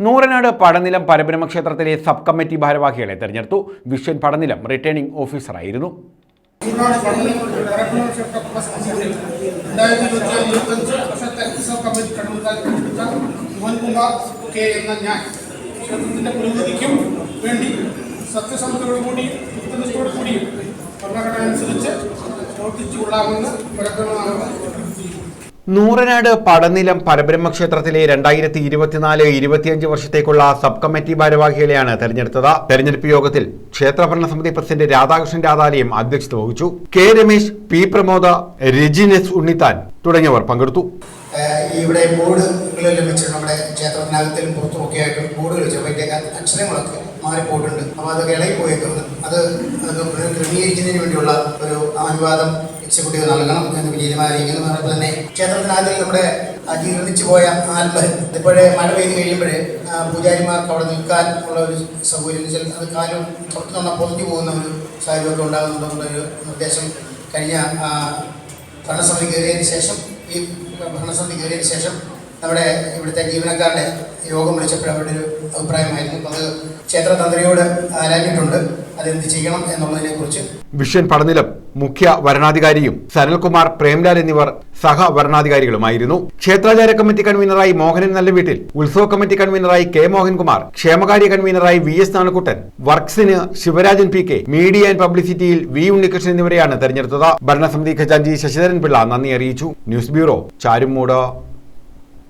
നൂറനാട് പടനിലം പരബ്രഹ്മ ക്ഷേത്രത്തിലെ sub committee ഭാരവാഹികളെ തെരഞ്ഞെടുത്തു. വിശ്വൻ പടനിലം റിട്ടേണിംഗ് ഓഫീസറായിരുന്നു ചൂടാണ് പഠനം പരബ്രഹ്മ ക്ഷേത്ര പ്രസിദ്ധി രണ്ടായിരത്തി ഇരുപത്തി ഇരുപത്തഞ്ച് വർഷത്തെ ഉത്സവ കമ്മിറ്റി കടന്നുകാൽ പങ്കെടുത്ത യുവൻകുമാർ കെ എന്ന ഞാൻ ക്ഷേത്രത്തിന്റെ പുരോഗതിക്കും ഭരണഘടന അനുസരിച്ച് പ്രവർത്തിച്ചു കൊള്ളാമെന്ന് നൂറനാട് പടനിലം പരബ്രഹ്മ ക്ഷേത്രത്തിലെ രണ്ടായിരത്തി ഇരുപത്തിനാല് ഇരുപത്തിയഞ്ച് വർഷത്തേക്കുള്ള സബ് കമ്മിറ്റി ഭാരവാഹികളെയാണ് തെരഞ്ഞെടുത്തത്. തെരഞ്ഞെടുപ്പ് യോഗത്തിൽ ക്ഷേത്രഭരണ ഭരണസമിതി പ്രസിഡന്റ് രാധാകൃഷ്ണൻ രാധാലയം അധ്യക്ഷത വഹിച്ചു. കെ രമേശ് പി പ്രമോദ രജിനെസ് ഉണ്ണിത്താൻ തുടങ്ങിയവർ പങ്കെടുത്തു. ഇവിടെ ബോർഡുകളെല്ലാം വെച്ച് നമ്മുടെ ക്ഷേത്രത്തിനകത്തിലും പുറത്തും ഒക്കെ ആയിട്ട് ബോർഡുകൾ വെച്ചു അതിന്റെ അക്ഷരങ്ങളൊക്കെ മാറിപ്പോയിട്ടുണ്ട്. അപ്പോൾ അതൊക്കെ ഇളകി പോയേക്കുന്നത് അത് അത് ക്രമീകരിക്കുന്നതിന് വേണ്ടിയുള്ള ഒരു അനുവാദം എക്സിക്യൂട്ടീവ് നൽകണം എന്ന് വിജയമായിരിക്കുന്നു അതുപോലെ തന്നെ ക്ഷേത്രത്തിനകത്തിൽ നമ്മുടെ ജീർണിച്ചു പോയ ആൽമർ ഇപ്പോഴേ മഴ പെയ്ത് കഴിയുമ്പോഴേ പൂജാരിമാർക്ക് അവിടെ നിൽക്കാൻ ഉള്ള ഒരു സൗകര്യം ചില അത് കാലം പുറത്തു നിന്ന് പൊതിഞ്ഞു പോകുന്ന ഒരു സാഹചര്യമൊക്കെ ഉണ്ടാകുന്നുണ്ടെന്നുള്ളൊരു നിർദ്ദേശം കഴിഞ്ഞ ഭരണസമിതി കയറിയതിന് ശേഷം ഈ ഭരണസമിതി കയറിയതിന് ശേഷം നമ്മുടെ ഇവിടുത്തെ ജീവനക്കാരുടെ യോഗം വിളിച്ചപ്പോൾ അവരുടെ ഒരു അഭിപ്രായമായിരുന്നു. അത് ക്ഷേത്രതന്ത്രിയോട് ആരാഞ്ഞിട്ടുണ്ട് അതെന്ത് ചെയ്യണം എന്നുള്ളതിനെ കുറിച്ച് വിഷ്യൻ പടനിലം മുഖ്യ വരണാധികാരിയും സനൽകുമാർ പ്രേംലാൽ എന്നിവർ സഹ വരണാധികാരികളുമായിരുന്നു. ക്ഷേത്രാചാര കമ്മിറ്റി കൺവീനറായി മോഹനൻ നല്ല വീട്ടിൽ ഉത്സവ കമ്മിറ്റി കൺവീനറായി കെ മോഹൻകുമാർ ക്ഷേമകാര്യ കൺവീനറായി V S Nanakuttan വർക്സിന് Sivarajan P K media and പബ്ലിസിറ്റിയിൽ V Unnikrishnan എന്നിവരെയാണ് തെരഞ്ഞെടുത്തത്. ഭരണസമിതി ഖജാൻജി ശശിധരൻ പിള്ള നന്ദി അറിയിച്ചു. News bureau Charummood.